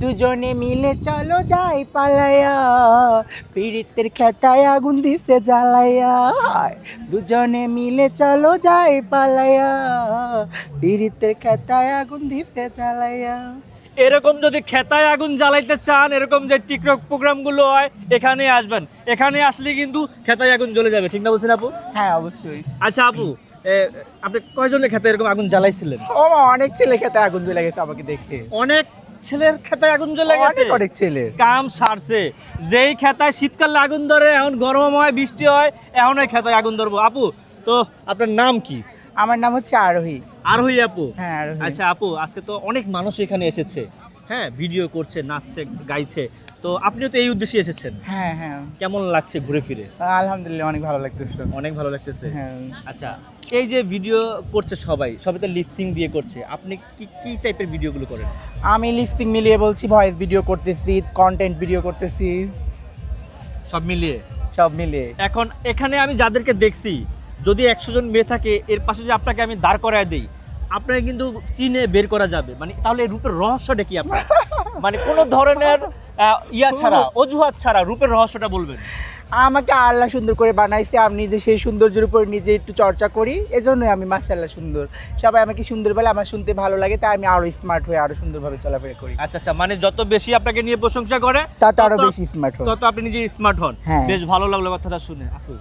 দুজনে মিলে চলো যাই পালাইয়া পীড়িতের খেতায় আগুন দিছে জ্বালাইয়া দুজনে মিলে চলো যাই পালাইয়া পীড়িতের খেতায় আগুন দিছে জ্বালাইয়া এরকম যদি খেতায় আগুন জ্বালাইতে চান এরকম যে টিকটক প্রোগ্রামগুলো হয় এখানে আসবেন। এখানে আসলে কিন্তু খেতায় আগুন জ্বলে যাবে ঠিক না বলছেন আপু? হ্যাঁ অবশ্যই। আচ্ছা আপু আপনি কয়জনের খেতে এরকম আগুন জ্বালাইছিলেন? ও অনেক ছেলে খেতায় আগুন জ্বলে গেছে আমাকে দেখে অনেক ছেলের খেতায় আগুন জ্বলে গেছে। অনেক ছেলে। কাম সারছে। যেই খেতায় শীতকালে আগুন ধরে এখন গরম হয় বৃষ্টি হয় এখন ওই খেতায় আগুন ধরবো। আপু তো আপনার নাম কি? আমার নাম হচ্ছে আরোহী। আরোহী আপু? হ্যাঁ আচ্ছা আপু আজকে তো অনেক মানুষ এখানে এসেছে। হ্যাঁ ভিডিও করছে নাচছে গাইছে। তো আপনিও তো এই উদ্দেশ্যে এসেছেন। হ্যাঁ হ্যাঁ। কেমন লাগছে ঘুরে ফিরে? আলহামদুলিল্লাহ অনেক ভালো লাগতেছে। অনেক ভালো লাগতেছে? হ্যাঁ। আচ্ছা এই যে ভিডিও করছে সবাই সবাই তো লিপসিং দিয়ে করছে। আপনি কি কি টাইপের ভিডিওগুলো করেন? আমি লিপসিং মিলিয়ে বলছি ভয়েস ভিডিও করতেছি কন্টেন্ট ভিডিও করতেছি। সব মিলিয়ে? সব মিলিয়ে। এখন এখানে আমি যাদেরকে দেখছি যদি একশো জন মেয়ে থাকে এর পাশে যে আপনাকে আমি দাঁড় করায় দিই আপনাকে কিন্তু চিনে বের করা যাবে। মানে তাহলে রূপের রহস্যটা কি আপনার? মানে কোনো ধরনের ইয়া ছাড়া অজুহাত ছাড়া রূপের রহস্যটা বলবেন? আমাকে আল্লাহ সুন্দর করে বানাইছে আমি নিজে সেই সৌন্দর্যের উপর নিজে একটু চর্চা করি এজন্যই আমি মাশাআল্লাহ সুন্দর। সবাই আমাকে সুন্দর বলে আমার শুনতে ভালো লাগে তাই আমি আরও স্মার্ট হয়ে আরও সুন্দরভাবে চলাফেরা করি। আচ্ছা আচ্ছা মানে যত বেশি আপনাকে নিয়ে প্রশংসা করে তত আরও বেশি স্মার্ট হয় তত আপনি নিজে স্মার্ট হন। হ্যাঁ। বেশ ভালো লাগল কথাটা শুনে। আপু।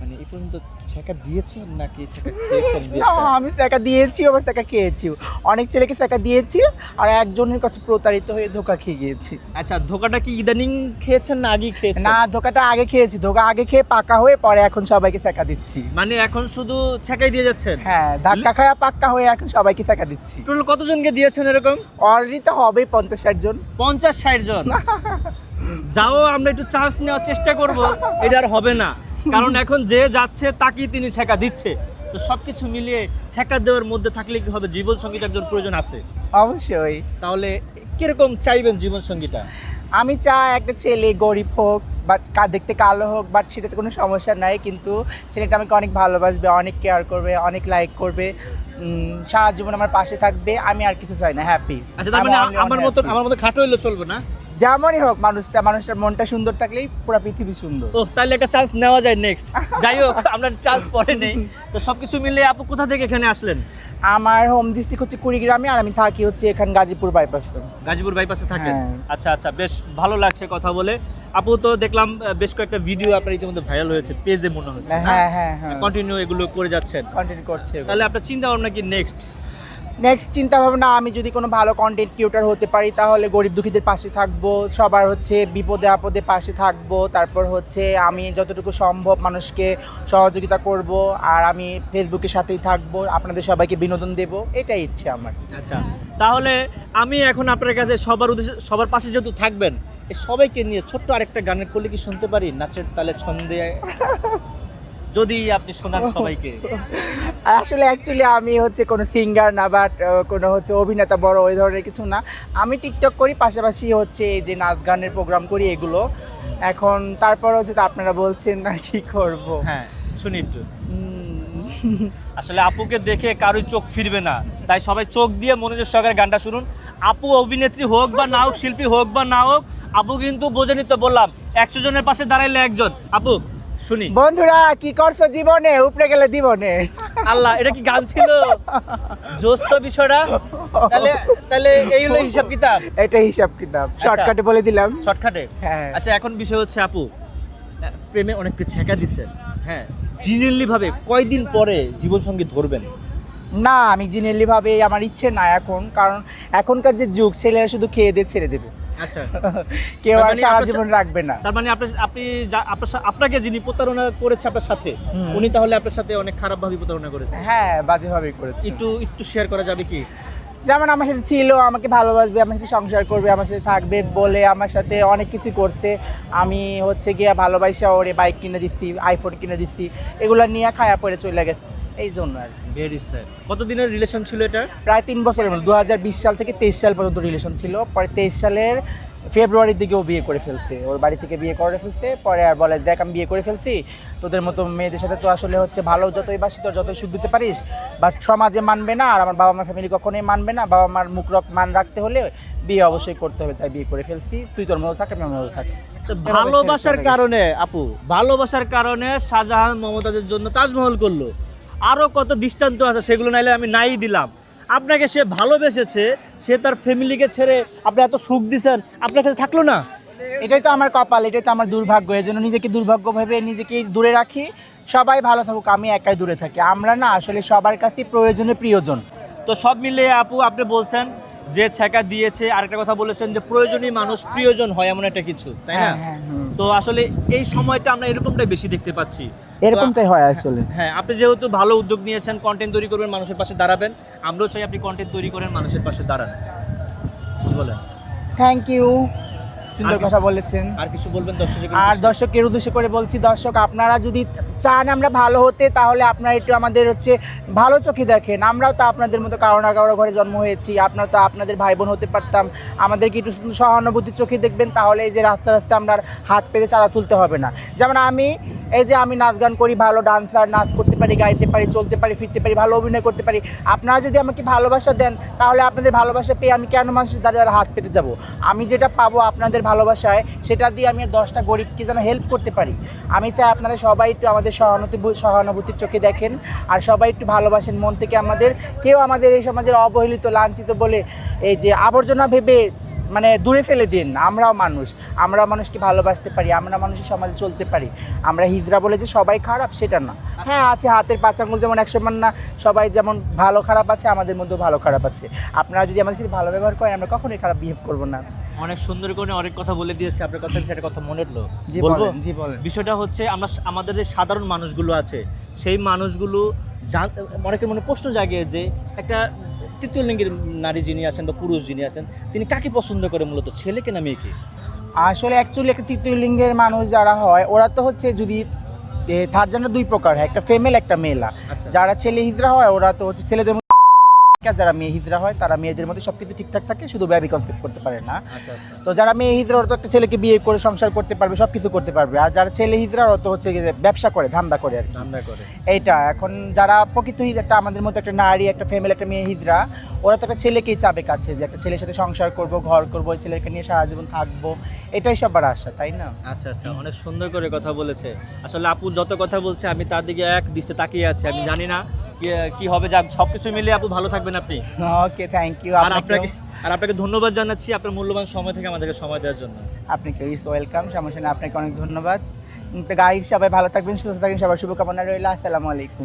মানে এই পর্যন্ত ছেঁকা দিয়েছেন নাকি ছেঁকা খেয়েছেন আমি টাকা দিয়েছি আবার টাকা খেয়েছি অনেক ছেলেকে টাকা দিয়েছি আর একজনের কাছে প্রতারিত হয়ে ধোকা খেয়ে গিয়েছি। আচ্ছা ধোকাটা কি ইদানিং খেয়েছেন না আগেই খেয়েছেন? না ধোকাটা আগে খেয়েছি। ধোকা আগে খেয়ে পাকা হয়ে পরে এখন সবাইকে টাকা দিচ্ছি। মানে এখন শুধু ছেঁকাই দিয়ে যাচ্ছেন? হ্যাঁ ধাক্কা খায়া পাক্কা হয়ে এখন সবাইকে টাকা দিচ্ছি। টোটাল কতজনকে দিয়েছেন এরকম? অলরেডি তো হবেই পঞ্চাশ ষাট জন। পঞ্চাশ ষাট জন? যাও আমরা একটু চান্স নেওয়ার চেষ্টা করব। এটা আর হবে না। কারণ এখন যে যাচ্ছে তাকেই তিনি ছেঁকা দিচ্ছে। তো সবকিছু মিলিয়ে ছেঁকা দেওয়ার মধ্যে থাকলে কি হবে? জীবন সংগীত একজন প্রয়োজন আছে। অবশ্যই। তাহলে কীরকম চাইবেন জীবন সঙ্গীতা আমি চাই একটা ছেলে গরিব হোক বাট দেখতে কালো হোক বাট সেটাতে কোনো সমস্যা নাই কিন্তু ছেলেটা আমাকে অনেক ভালোবাসবে অনেক কেয়ার করবে অনেক লাইক করবে সারা জীবন আমার পাশে থাকবে আমি আর কিছু চাই না হ্যাপি আচ্ছা তার মানে আমার মতো আমার মতো খাটো হইলে চলবে না? যেমনই হোক মানুষটা মানুষটার মনটা সুন্দর থাকলেই পুরো পৃথিবী সুন্দর। ও তাহলে একটা চান্স নেওয়া যায় নেক্সট যাই হোক আমরা চান্স পরে নেই। তো সবকিছু মিলে আপু কোথা থেকে এখানে আসলেন? আমার হোম ডিস্ট্রিক্ট হচ্ছে কুড়িগ্রামে আর আমি থাকি হচ্ছে এখানে গাজীপুর বাইপাসে গাজীপুর বাইপাসে থাকেন? হ্যাঁ। আচ্ছা আচ্ছা বেশ ভালো লাগছে কথা বলে। আপু তো দেখলাম বেশ কয়েকটা ভিডিও আপনার ইতিমধ্যে ভাইরাল হয়েছে পেজে মনে হচ্ছে হ্যাঁ হ্যাঁ হ্যাঁ কন্টিনিউ এগুলো করে যাচ্ছেন। কন্টিনিউ করছে তাহলে আপনার চিন্তা ভাবনা কি নেক্সট নেক্সট চিন্তা ভাবনা আমি যদি কোনো ভালো কন্টেন্ট ক্রিয়েটর হতে পারি, তাহলে গরিব দুঃখীদের পাশে থাকব, সবার হচ্ছে বিপদে আপদে পাশে থাকব, তারপর হচ্ছে আমি যতটুকু সম্ভব মানুষকে সহযোগিতা করব, আর আমি ফেসবুকের সাথেই থাকব, আপনাদের সবাইকে বিনোদন দেব, এটাই ইচ্ছে আমার। আচ্ছা তাহলে আমি এখন আপনার কাছে সবার উদ্দেশ্যে, সবার পাশে যেহেতু থাকবেন সবাইকে নিয়ে ছোট্ট আরেকটা গানের করলে কি শুনতে পারি? নাচের তালে ছন্দে যদি আপনি শোনান সবাইকে। আসলে অ্যাকচুয়ালি আমি হচ্ছে কোনো সিঙ্গার না বাট কোনো হচ্ছে অভিনেতা বড় ওই ধরনের কিছু না। আমি টিকটক করি পাশাপাশি হচ্ছে এই যে নাচ গানের প্রোগ্রাম করি এগুলো। এখন তারপর হচ্ছে আপনারা বলছেন না কি করব? হ্যাঁ শুনি একটু। আসলে আপুকে দেখে কারোই চোখ ফিরবে না। তাই সবাই চোখ দিয়ে মনোযোগ সহকারে গানটা শুনুন। আপু অভিনেত্রী হোক বা না হোক শিল্পী হোক বা না হোক আপু কিন্তু বোঝেনি তো বললাম একশো জনের পাশে দাঁড়াইলে একজন। আপু শুনি। বন্ধুরা কি করছ জীবনে? উপরে গেলে জীবনে আল্লাহ এটা কি গান ছিল? জোস্ত বিষয়টা। তাহলে তাহলে এই হলো হিসাব কিতাব। এটা হিসাব কিতাব। শর্টকাটে বলে দিলাম। শর্টকাটে? হ্যাঁ। আচ্ছা এখন বিষয় হচ্ছে আপু প্রেমে অনেককে ছেঁকা দিচ্ছেন হ্যাঁ জিনিয়ারলি ভাবে কয়দিন পরে জীবন সঙ্গী ধরবেন? না আমি জিনেলি ভাবে আমার ইচ্ছে না এখন কারণ এখনকার যে যুগ ছেলেরা শুধু খেয়ে দিয়ে ছেড়ে দেবে। আচ্ছা। কেউ আর মানে সারা জীবন রাখবে না। তার মানে আপনি আপনি আপনাকে যিনি প্রতারণা করেছে আপনার সাথে উনি তাহলে আপনার সাথে অনেক খারাপ ভাবে প্রতারণা করেছে। হ্যাঁ বাজেভাবেই করেছে। একটু একটু শেয়ার করা যাবে কি? যেমন আমার সাথে ছিল আমাকে ভালোবাসবে আমার সাথে সংসার করবে আমার সাথে থাকবে বলে আমার সাথে অনেক কিছু করছে। আমি হচ্ছে গিয়ে ভালোবাসা ওরে বাইক কিনে দিচ্ছি আইফোন কিনে দিচ্ছি এগুলো নিয়ে খায়া পড়ে চলে গেছে। এই জন্য আর। ভেরি স্যার কতদিনের রিলেশন ছিল এটা? প্রায় তিন বছরের মতো দু সাল থেকে তেইশ সাল পর্যন্ত রিলেশন ছিল। পরে তেইশ সালের ফেব্রুয়ারির দিকে ও বিয়ে করে ফেলছে। ওর বাড়ি থেকে বিয়ে করে ফেলছে পরে আর বলে দেখ আমি বিয়ে করে ফেলছি। তোদের মতো মেয়েদের সাথে তো আসলে হচ্ছে ভালো যতই বাসি তোর যতই সুখ দিতে পারিস। বা সমাজে মানবে না আর আমার বাবা মার ফ্যামিলি কখনোই মানবে না। বাবা মার মুখ রক মান রাখতে হলে বিয়ে অবশ্যই করতে হবে তাই বিয়ে করে ফেলছি। তুই তোর মতো থাক আমি আমার মতো থাক। তো ভালোবাসার কারণে আপু ভালোবাসার কারণে শাহজাহান মমতাজের জন্য তাজমহল করল। আরও কত দৃষ্টান্ত আছে সেগুলো নাইলে আমি নাই দিলাম। আপনাকে সে ভালোবেসেছে সে তার ফ্যামিলিকে ছেড়ে আপনি এত সুখ দিছেন আপনার কাছে থাকল না? এটাই তো আমার কপাল এটাই তো আমার দুর্ভাগ্য। এই জন্য নিজেকে দুর্ভাগ্য ভেবে নিজেকে দূরে রাখি। সবাই ভালো থাকুক আমি একাই দূরে থাকি। আমরা না আসলে সবার কাছেই প্রয়োজনে প্রিয়জন। তো সব মিলিয়ে আপু আপনি বলছেন যে ছেকা দিয়েছে আরেকটা কথা বলেছেন যে প্রয়োজনীয় মানুষ প্রিয়জন হয় এমন একটা কিছু তাই না? হ্যাঁ, হ্যাঁ, তো আসলে এই সময়টা আমরা এরকমটাই বেশি দেখতে পাচ্ছি। এরকমটাই হয় আসলে। হ্যাঁ আপনি যেহেতু ভালো উদ্যোগ নিয়েছেন কন্টেন্ট তৈরি করবেন মানুষের পাশে দাঁড়াবেন আমরাও চাই আপনি কন্টেন্ট তৈরি করেন মানুষের পাশে দাঁড়ান। বলেন? থ্যাংক ইউ সুন্দর কথা বলেছেন। আর কিছু বলবেন দর্শকের আর দর্শকের উদ্দেশ্য করে বলছি দর্শক আপনারা যদি চান আমরা ভালো হতে তাহলে আপনারা একটু আমাদের হচ্ছে ভালো চোখে দেখেন। আমরাও তো আপনাদের মতো কারও না কারও ঘরে জন্ম হয়েছি আপনারা তো আপনাদের ভাই বোন হতে পারতাম। আমাদেরকে একটু সহানুভূতির চোখে দেখবেন তাহলে এই যে রাস্তা রাস্তা আমরা হাত পেরে চারা তুলতে হবে না। যেমন আমি এই যে আমি নাচ গান করি ভালো ডান্সার নাচ করতে পারি গাইতে পারি চলতে পারি ফিরতে পারি ভালো অভিনয় করতে পারি আপনারা যদি আমাকে ভালোবাসা দেন তাহলে আপনাদের ভালোবাসা পেয়ে আমি কেন মানুষের দ্বারা হাত পেতে যাব? আমি যেটা পাবো আপনাদের ভালোবাসায় সেটা দিয়ে আমি দশটা গরিবকে যেন হেল্প করতে পারি। আমি চাই আপনারা সবাই একটু আমাদের সহানুভূতি, সহানুভূতির চোখে দেখেন আর সবাই একটু ভালোবাসেন, মন থেকে আমাদের, কেউ আমাদের এই সমাজের অবহেলিত, লাঞ্ছিত বলে এই যে আবর্জনা ভেবে মানে দূরে ফেলে দিন। আমরাও মানুষ, আমরা মানুষকে ভালোবাসতে পারি, আমরা মানুষের সমাজে চলতে পারি। আমরা হিজরা বলে যে সবাই খারাপ, সেটা না। হ্যাঁ আছে হাতের পাঁচ আঙুল যেমন একশো মান না, সবাই যেমন ভালো খারাপ আছে, আমাদের মধ্যেও ভালো খারাপ আছে। আপনারা যদি আমাদের সাথে ভালো ব্যবহার করেন, আমরা কখনোই খারাপ বিহেভ করব না। অনেক সুন্দর করে অনেক কথা বলে দিয়েছে আপনার কথা সেটা কথা মনে উঠল জি বলব? জি বলেন। বিষয়টা হচ্ছে আমরা আমাদের যে সাধারণ মানুষগুলো আছে সেই মানুষগুলো অনেকের মনে প্রশ্ন জাগে যে একটা তৃতীয় লিঙ্গের নারী যিনি আছেন বা পুরুষ যিনি আছেন তিনি কাকে পছন্দ করে মূলত ছেলেকে না মেয়েকে আসলে অ্যাকচুয়ালি একটা তৃতীয় লিঙ্গের মানুষ যারা হয় ওরা তো হচ্ছে যদি থার্ড জেন্ডার দুই প্রকার হয় একটা ফেমেল একটা মেলা আচ্ছা। যারা ছেলে হিজড়া হয় ওরা তো হচ্ছে ছেলেদের মধ্যে যারা মেয়ে হিজড়া হয় তারা মেয়েদের মধ্যে সবকিছু ঠিকঠাক থাকে শুধু ব্যাবি কনসেপ্ট করতে পারে না। আচ্ছা আচ্ছা। তো যারা মেয়ে হিজড়া ওরা তো একটা ছেলেকে বিয়ে করে সংসার করতে পারবে সব কিছু করতে পারবে। আর যারা ছেলে হিজড়া ওরা তো হচ্ছে ব্যবসা করে ধান্দা করে আর ধান্দা করে। এইটা এখন যারা প্রকৃত হিজ একটা আমাদের মতো একটা নারী একটা ফ্যামিলি একটা মেয়ে হিজড়া ওরা তো একটা ছেলেকেই চাবে কাছে যে একটা ছেলের সাথে সংসার করব ঘর করব ওই ছেলেকে নিয়ে সারা জীবন থাকব এটাই সবার আশা তাই না? আচ্ছা আচ্ছা অনেক সুন্দর করে কথা বলেছে। আসলে আপু যত কথা বলছে আমি তার দিকে এক দৃষ্টি তাকিয়ে আছি আমি জানি না কি- হবে যাক সবকিছু মিলে আপু ভালো থাকবেন আপনি। ওকে থ্যাংক ইউ আর আপনাকে আর আপনাকে ধন্যবাদ জানাচ্ছি আপনার মূল্যবান সময় থেকে আমাদেরকে সময় দেওয়ার জন্য। আপনি আপনাকে ইস ওয়েলকাম সমস্যা আপনাকে অনেক ধন্যবাদ। গাইজ সবাই ভালো থাকবেন সুস্থ থাকবেন সবার শুভকামনা রইল আসসালামু আলাইকুম।